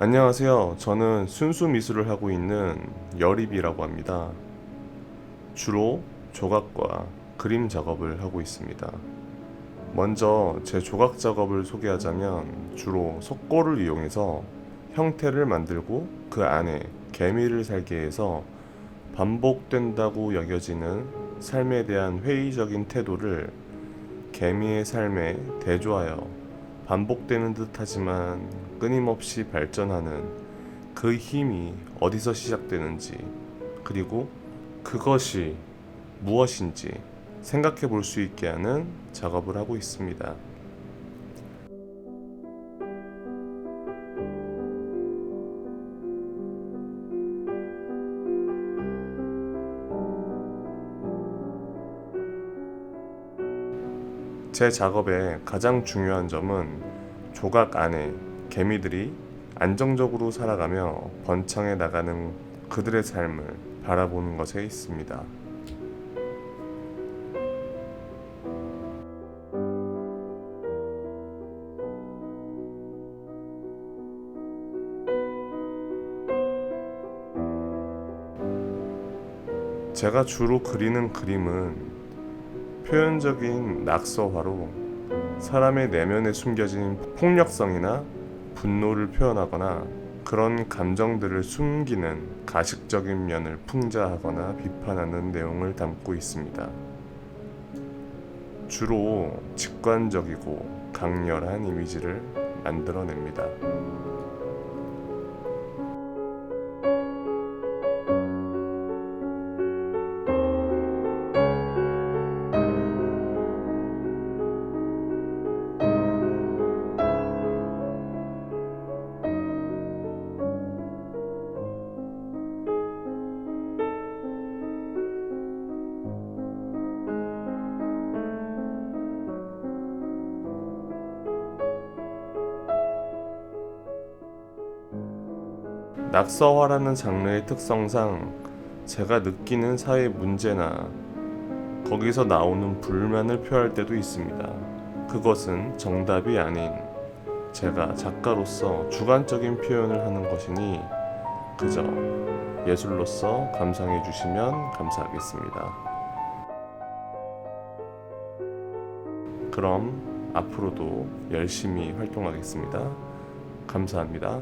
안녕하세요. 저는 순수 미술을 하고 있는 여립이라고 합니다. 주로 조각과 그림 작업을 하고 있습니다. 먼저 제 조각 작업을 소개하자면 주로 석고를 이용해서 형태를 만들고 그 안에 개미를 살게 해서 반복된다고 여겨지는 삶에 대한 회의적인 태도를 개미의 삶에 대조하여 반복되는 듯하지만 끊임없이 발전하는 그 힘이 어디서 시작되는지 그리고 그것이 무엇인지 생각해 볼 수 있게 하는 작업을 하고 있습니다. 제 작업의 가장 중요한 점은 조각 안에 개미들이 안정적으로 살아가며 번창해 나가는 그들의 삶을 바라보는 것에 있습니다. 제가 주로 그리는 그림은 표현적인 낙서화로 사람의 내면에 숨겨진 폭력성이나 분노를 표현하거나 그런 감정들을 숨기는 가식적인 면을 풍자하거나 비판하는 내용을 담고 있습니다. 주로 직관적이고 강렬한 이미지를 만들어냅니다. 낙서화라는 장르의 특성상 제가 느끼는 사회 문제나 거기서 나오는 불만을 표할 때도 있습니다. 그것은 정답이 아닌 제가 작가로서 주관적인 표현을 하는 것이니 그저 예술로서 감상해 주시면 감사하겠습니다. 그럼 앞으로도 열심히 활동하겠습니다. 감사합니다.